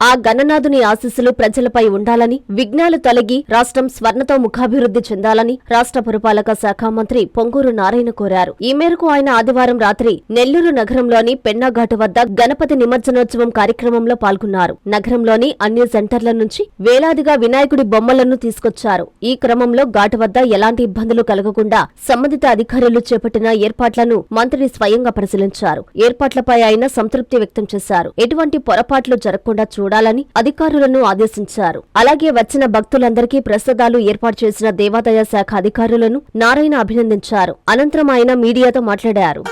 ఆ గణనాథుని ఆశీస్సులు ప్రజలపై ఉండాలని విఘ్నాలు తొలగి రాష్ట్రం స్వర్ణతో ముఖాభివృద్ధి చెందాలని రాష్ట్ర పురపాలక శాఖ మంత్రి పొంగూరు నారాయణ కోరారు. ఈ మేరకు ఆయన ఆదివారం రాత్రి నెల్లూరు నగరంలోని పెన్నాఘాటు వద్ద గణపతి నిమజ్జనోత్సవం కార్యక్రమంలో పాల్గొన్నారు. నగరంలోని అన్ని సెంటర్ల నుంచి వేలాదిగా వినాయకుడి బొమ్మలను తీసుకొచ్చారు. ఈ క్రమంలో ఘాటు వద్ద ఎలాంటి ఇబ్బందులు కలగకుండా సంబంధిత అధికారులు చేపట్టిన ఏర్పాట్లను మంత్రి స్వయంగా పరిశీలించారు. ఏర్పాట్లపై ఆయన సంతృప్తి వ్యక్తం చేశారు. ఎటువంటి పొరపాట్లు జరగకుండా చూడాలని అధికారులను ఆదేశించారు. అలాగే వచ్చిన భక్తులందరికీ ప్రసాదాలు ఏర్పాటు చేసిన దేవాదాయ శాఖ అధికారులను నారాయణ అభినందించారు. అనంతరం ఆయన మీడియాతో మాట్లాడారు.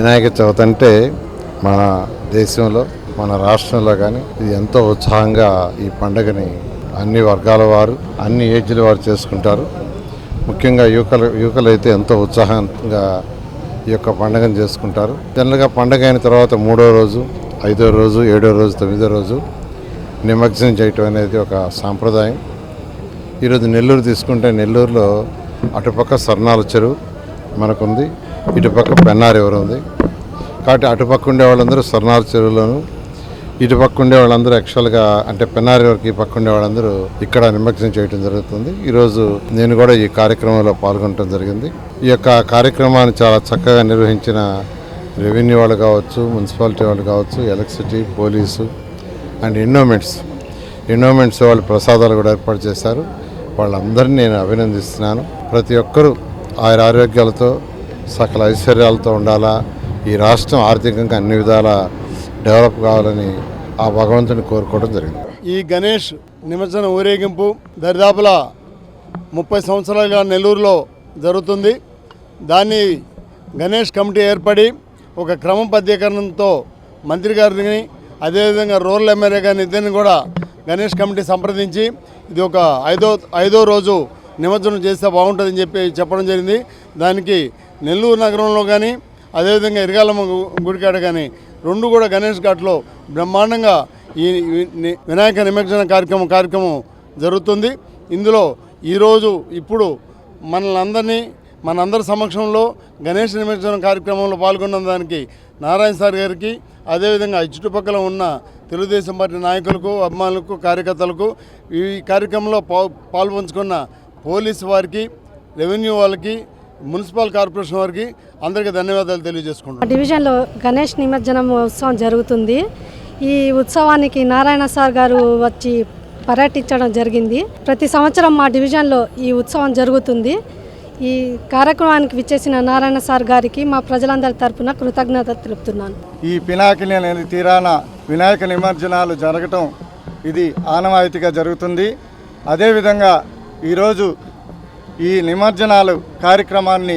వినాయక చవితి అంటే మన దేశంలో మన రాష్ట్రంలో కానీ ఇది ఎంతో ఉత్సాహంగా ఈ పండుగని అన్ని వర్గాల వారు అన్ని ఏజ్ల వారు చేసుకుంటారు. ముఖ్యంగా యువకులు యువకులు అయితే ఎంతో ఉత్సాహంగా ఈ యొక్క పండుగను చేసుకుంటారు. జనరల్గా పండగ అయిన తర్వాత మూడో రోజు ఐదో రోజు ఏడో రోజు తొమ్మిదో రోజు నిమజ్జనం చేయటం అనేది ఒక సాంప్రదాయం. ఈరోజు నెల్లూరు తీసుకుంటే నెల్లూరులో అటుపక్క సర్ణాల చెరువు మనకుంది. ఇటుపక్క పెన్నార్ ఉంది? కాబట్టి అటుపక్క ఉండే వాళ్ళందరూ స్వర్ణాల చెరువులోను ఇటుపక్క ఉండే వాళ్ళందరూ యాక్చువల్గా అంటే పెన్నారి వరకు ఈ పక్క ఉండే వాళ్ళందరూ ఇక్కడ నిమజ్జనం చేయడం జరుగుతుంది. ఈరోజు నేను కూడా ఈ కార్యక్రమంలో పాల్గొనడం జరిగింది. ఈ యొక్క కార్యక్రమాన్ని చాలా చక్కగా నిర్వహించిన రెవెన్యూ వాళ్ళు కావచ్చు మున్సిపాలిటీ వాళ్ళు కావచ్చు electricity police and endowments endowments వాళ్ళు ప్రసాదాలు కూడా ఏర్పాటు చేశారు. వాళ్ళందరినీ నేను అభినందిస్తున్నాను. ప్రతి ఒక్కరూ ఆయన ఆరోగ్యాలతో సకల ఐశ్వర్యాలతో ఉండాలా? ఈ రాష్ట్రం ఆర్థికంగా అన్ని విధాల డెవలప్ కావాలని ఆ భగవంతుని కోరుకోవడం జరిగింది. ఈ గణేష్ నిమజ్జన ఊరేగింపు దరిదాపుల ముప్పై సంవత్సరాలుగా నెల్లూరులో జరుగుతుంది. దాన్ని గణేష్ కమిటీ ఏర్పడి ఒక క్రమ పద్యకరణంతో మంత్రి గారిని అదేవిధంగా రూరల్ ఎమ్మెల్యే గారిని ఇద్దరిని కూడా గణేష్ కమిటీ సంప్రదించి ఇది ఒక ఐదో ఐదో రోజు నిమజ్జనం చేస్తే బాగుంటుందని చెప్పి చెప్పడం జరిగింది. దానికి నెల్లూరు నగరంలో కానీ అదేవిధంగా ఇరగాలమ్మ గుడికాడ కానీ రెండు కూడా గణేష్ ఘాట్లో బ్రహ్మాండంగా ఈ వినాయక నిమజ్జన కార్యక్రమం కార్యక్రమం జరుగుతుంది. ఇందులో ఈరోజు ఇప్పుడు మనల్ని మనందరి సమక్షంలో గణేష్ నిమజ్జనం కార్యక్రమంలో పాల్గొన్న దానికి నారాయణ సార్ గారికి అదేవిధంగా ఈ చుట్టుపక్కల ఉన్న తెలుగుదేశం పార్టీ నాయకులకు అభిమానులకు కార్యకర్తలకు ఈ కార్యక్రమంలో పా పాల్పంచుకున్న పోలీసు వారికి రెవెన్యూ వాళ్ళకి మున్సిపల్ కార్పొరేషన్ వారికి అందరికీ ధన్యవాదాలు తెలియజేసుకుంటున్నాను. మా డివిజన్లో గణేష్ నిమజ్జనం ఉత్సవం జరుగుతుంది. ఈ ఉత్సవానికి నారాయణ సార్ గారు వచ్చి పర్యటించడం జరిగింది. ప్రతి సంవత్సరం మా డివిజన్లో ఈ ఉత్సవం జరుగుతుంది. ఈ కార్యక్రమానికి విచ్చేసిన నారాయణ సార్ గారికి మా ప్రజలందరి తరపున కృతజ్ఞత తెలుపుతున్నాను. ఈ పినాకిని అనేది తీరాన వినాయక నిమజ్జనాలు జరగటం ఇది ఆనవాయితీగా జరుగుతుంది. అదేవిధంగా ఈరోజు ఈ నిమజ్జనాలు కార్యక్రమాన్ని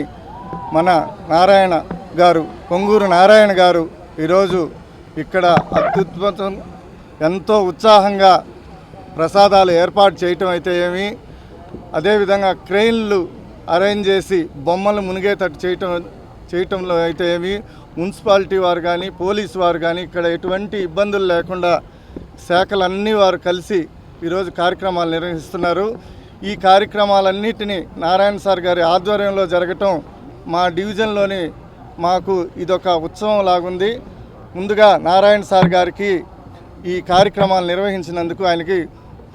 మన నారాయణ గారు పొంగూరు నారాయణ గారు ఈరోజు ఇక్కడ అత్యుద్భుతం ఎంతో ఉత్సాహంగా ప్రసాదాలు ఏర్పాటు చేయటం అయితే ఏమి అదేవిధంగా క్రెయిన్లు అరేంజ్ చేసి బొమ్మలు మునిగేటట్టు చేయటం చేయటంలో అయితే ఏమి మున్సిపాలిటీ వారు కానీ పోలీసు వారు కానీ ఇక్కడ ఎటువంటి ఇబ్బందులు లేకుండా శాఖలన్నీ వారు కలిసి ఈరోజు కార్యక్రమాలు నిర్వహిస్తున్నారు. ఈ కార్యక్రమాలన్నిటినీ నారాయణ సార్ గారి ఆధ్వర్యంలో జరగటం మా డివిజన్లోని మాకు ఇదొక ఉత్సవం లాగుంది. ముందుగా నారాయణ సార్ గారికి ఈ కార్యక్రమాలు నిర్వహించినందుకు ఆయనకి